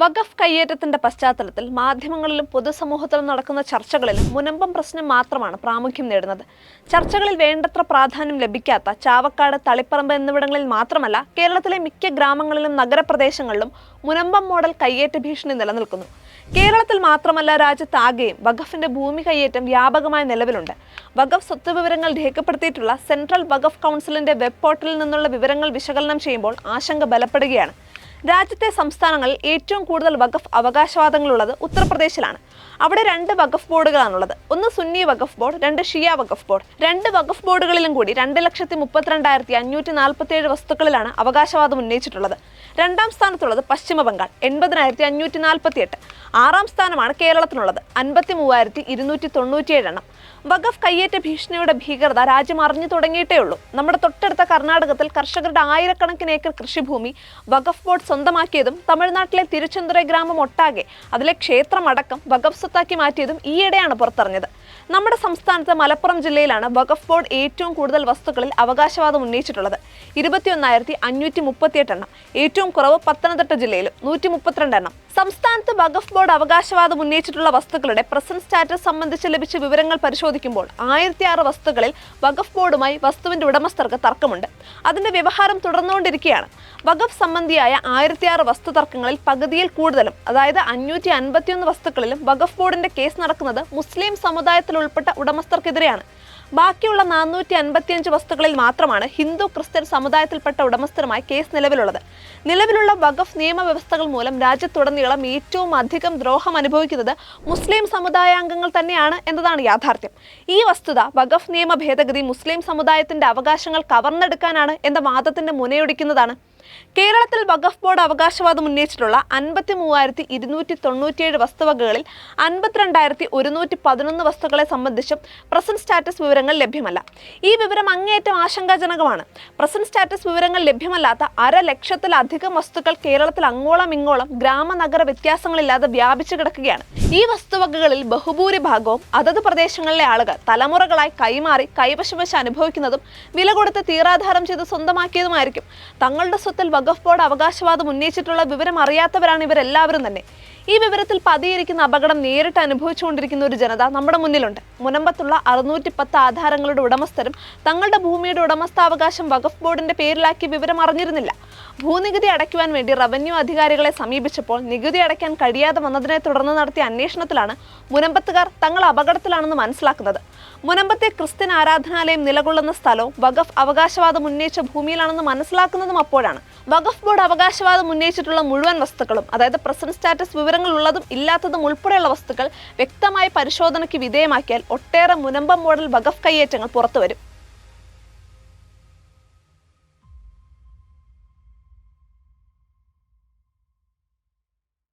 വഖഫ് കയ്യേറ്റത്തിന്റെ പശ്ചാത്തലത്തിൽ മാധ്യമങ്ങളിലും പൊതുസമൂഹത്തിലും നടക്കുന്ന ചർച്ചകളിലും മുനമ്പം പ്രശ്നം മാത്രമാണ് പ്രാമുഖ്യം നേടുന്നത്. ചർച്ചകളിൽ വേണ്ടത്ര പ്രാധാന്യം ലഭിക്കാത്ത ചാവക്കാട് തളിപ്പറമ്പ് എന്നിവിടങ്ങളിൽ മാത്രമല്ല കേരളത്തിലെ മിക്ക ഗ്രാമങ്ങളിലും നഗരപ്രദേശങ്ങളിലും മുനമ്പം മോഡൽ കയ്യേറ്റ ഭീഷണി നിലനിൽക്കുന്നു. കേരളത്തിൽ മാത്രമല്ല രാജ്യത്താകെയും വഖഫിന്റെ ഭൂമി കയ്യേറ്റം വ്യാപകമായ നിലവിലുണ്ട്. വഖഫ് സ്വത്ത് വിവരങ്ങൾ രേഖപ്പെടുത്തിയിട്ടുള്ള സെൻട്രൽ വഖഫ് കൗൺസിലിന്റെ വെബ് പോർട്ടലിൽ നിന്നുള്ള വിവരങ്ങൾ വിശകലനം ചെയ്യുമ്പോൾ ആശങ്ക ബലപ്പെടുകയാണ്. രാജ്യത്തെ സംസ്ഥാനങ്ങളിൽ ഏറ്റവും കൂടുതൽ വഖഫ് അവകാശവാദങ്ങളുള്ളത് ഉത്തർപ്രദേശിലാണ്. അവിടെ രണ്ട് വഖഫ് ബോർഡുകളാണുള്ളത്. ഒന്ന് സുന്നി വഖഫ് ബോർഡ് രണ്ട് ഷിയ വഖഫ് ബോർഡ്. രണ്ട് വഖഫ് ബോർഡുകളിലും കൂടി രണ്ട് ലക്ഷത്തി മുപ്പത്തിരണ്ടായിരത്തി അഞ്ഞൂറ്റി നാൽപ്പത്തി ഏഴ് വസ്തുക്കളിലാണ് അവകാശവാദം ഉന്നയിച്ചിട്ടുള്ളത്. രണ്ടാം സ്ഥാനത്തുള്ളത് പശ്ചിമ ബംഗാൾ എൺപതിനായിരത്തി അഞ്ഞൂറ്റി നാൽപ്പത്തി എട്ട് ആറാം സ്ഥാനമാണ് കേരളത്തിനുള്ളത്. അൻപത്തി മൂവായിരത്തി ഇരുന്നൂറ്റി തൊണ്ണൂറ്റിയേഴ് എണ്ണം. വഖഫ് കയ്യേറ്റ ഭീഷണിയുടെ ഭീകരത രാജ്യം അറിഞ്ഞു തുടങ്ങിയിട്ടേ ഉള്ളൂ. നമ്മുടെ തൊട്ടടുത്ത കർണാടകത്തിൽ കർഷകരുടെ ആയിരക്കണക്കിന് ഏക്കർ കൃഷിഭൂമി വഖഫ് ബോർഡ് സ്വന്തമാക്കിയതും തമിഴ്നാട്ടിലെ തിരുച്ചെന്തുറൈ ഗ്രാമം ഒട്ടാകെ അതിലെ ക്ഷേത്രമടക്കം വഖഫ് സ്വത്താക്കി മാറ്റിയതും ഈയിടെയാണ് പുറത്തറിഞ്ഞത്. നമ്മുടെ സംസ്ഥാനത്ത് മലപ്പുറം ജില്ലയിലാണ് വഖഫ് ബോർഡ് ഏറ്റവും കൂടുതൽ വസ്തുക്കളിൽ അവകാശവാദം ഉന്നയിച്ചിട്ടുള്ളത്. ഇരുപത്തിയൊന്നായിരത്തി അഞ്ഞൂറ്റി മുപ്പത്തിയെട്ട് എണ്ണം ഏറ്റവും കുറവ് പത്തനംതിട്ട ജില്ലയിലും നൂറ്റി മുപ്പത്തിരണ്ട് എണ്ണം സംസ്ഥാനത്ത് വഖഫ് ബോർഡ് അവകാശവാദം ഉന്നയിച്ചിട്ടുള്ള വസ്തുക്കളുടെ പ്രസന്റ് സ്റ്റാറ്റസ് സംബന്ധിച്ച് ലഭിച്ച വിവരങ്ങൾ പരിശോധിക്കുമ്പോൾ ആയിരത്തി ആറ് വസ്തുക്കളിൽ വഖഫ് ബോർഡുമായി വസ്തുവിന്റെ ഉടമസ്ഥർക്ക് തർക്കമുണ്ട്. അതിന്റെ വ്യവഹാരം തുടർന്നുകൊണ്ടിരിക്കുകയാണ്. വഖഫ് സംബന്ധിയായ ആയിരത്തി ആറ് വസ്തു തർക്കങ്ങളിൽ പകുതിയിൽ കൂടുതലും അതായത് അഞ്ഞൂറ്റി അൻപത്തിയൊന്ന് വസ്തുക്കളിലും വഖഫ് ബോർഡിന്റെ കേസ് നടക്കുന്നത് മുസ്ലിം സമുദായത്തിൽ ഉൾപ്പെട്ട ഉടമസ്ഥർക്കെതിരെയാണ്. ബാക്കിയുള്ള നാനൂറ്റി അൻപത്തിയഞ്ച് വസ്തുക്കളിൽ മാത്രമാണ് ഹിന്ദു ക്രിസ്ത്യൻ സമുദായത്തിൽപ്പെട്ട ഉടമസ്ഥരുമായി കേസ് നിലവിലുള്ളത്. നിലവിലുള്ള വഖഫ് നിയമവ്യവസ്ഥകൾ മൂലം രാജ്യത്തുടനീളം ഏറ്റവും അധികം ദ്രോഹം അനുഭവിക്കുന്നത് മുസ്ലിം സമുദായാംഗങ്ങൾ തന്നെയാണ് എന്നതാണ് യാഥാർത്ഥ്യം. ഈ വസ്തുത വഖഫ് നിയമ ഭേദഗതി മുസ്ലിം സമുദായത്തിന്റെ അവകാശങ്ങൾ കവർന്നെടുക്കാനാണ് എന്ന വാദത്തിന്റെ മുനയൊടിക്കുന്നതാണ് കേരളത്തിൽ വഖഫ് ബോർഡ് അവകാശവാദം ഉന്നയിച്ചിട്ടുള്ള അൻപത്തി മൂവായിരത്തി ഇരുന്നൂറ്റി തൊണ്ണൂറ്റിയേഴ് വസ്തുവകകളിൽ അൻപത്തിരണ്ടായിരത്തി ഒരുന്നൂറ്റി പതിനൊന്ന് വസ്തുക്കളെ സംബന്ധിച്ചും പ്രസന്റ് സ്റ്റാറ്റസ് വിവരങ്ങൾ ലഭ്യമല്ല. ഈ വിവരം അങ്ങേയറ്റം ആശങ്കാജനകമാണ്. പ്രസന്റ് സ്റ്റാറ്റസ് വിവരങ്ങൾ ലഭ്യമല്ലാത്ത അര ലക്ഷത്തിലധികം വസ്തുക്കൾ കേരളത്തിൽ അങ്ങോളം ഇങ്ങോളം ഗ്രാമനഗര വ്യത്യാസങ്ങളില്ലാതെ വ്യാപിച്ചു കിടക്കുകയാണ്. ഈ വസ്തുവകകളിൽ ബഹുഭൂരിഭാഗവും അതത് പ്രദേശങ്ങളിലെ ആളുകൾ തലമുറകളായി കൈമാറി കൈവശം വെച്ച് അനുഭവിക്കുന്നതും വില കൊടുത്ത് തീരാധാരം ചെയ്ത് സ്വന്തമാക്കിയതുമായിരിക്കും. തങ്ങളുടെ സ്വത്തിൽ വഖഫ് ബോർഡ് അവകാശവാദം ഉന്നയിച്ചിട്ടുള്ള വിവരം അറിയാത്തവരാണ് ഇവരെല്ലാവരും തന്നെ. ഈ വിവരത്തിൽ പതിയിരിക്കുന്ന അപകടം നേരിട്ട് അനുഭവിച്ചുകൊണ്ടിരിക്കുന്ന ഒരു ജനത നമ്മുടെ മുന്നിലുണ്ട്. മുനമ്പത്തുള്ള അറുന്നൂറ്റി പത്ത് ആധാരങ്ങളുടെ ഉടമസ്ഥരും തങ്ങളുടെ ഭൂമിയുടെ ഉടമസ്ഥാവകാശം വഖഫ് ബോർഡിന്റെ പേരിലാക്കി വിവരം അറിഞ്ഞിരുന്നില്ല. ഭൂനികുതി അടയ്ക്കുവാൻ വേണ്ടി റവന്യൂ അധികാരികളെ സമീപിച്ചപ്പോൾ നികുതി അടയ്ക്കാൻ കഴിയാതെ വന്നതിനെ തുടർന്ന് നടത്തിയ അന്വേഷണത്തിലാണ് മുനമ്പത്തുകാർ തങ്ങൾ അപകടത്തിലാണെന്ന് മനസ്സിലാക്കുന്നത്. മുനമ്പത്തെ ക്രിസ്ത്യൻ ആരാധനാലയം നിലകൊള്ളുന്ന സ്ഥലവും വഖഫ് അവകാശവാദം ഉന്നയിച്ച ഭൂമിയിലാണെന്ന് മനസ്സിലാക്കുന്നതും അപ്പോഴാണ്. വഖഫ് ബോർഡ് അവകാശവാദം ഉന്നയിച്ചിട്ടുള്ള മുഴുവൻ വസ്തുക്കളും അതായത് പ്രസന്റ് സ്റ്റാറ്റസ് വിവരങ്ങൾ ഉള്ളതും ഇല്ലാത്തതും ഉൾപ്പെടെയുള്ള വസ്തുക്കൾ വ്യക്തമായ പരിശോധനയ്ക്ക് വിധേയമാക്കിയാൽ ഒട്ടേറെ മുനമ്പം മോഡൽ വഖഫ് കയ്യേറ്റങ്ങൾ പുറത്തുവരും.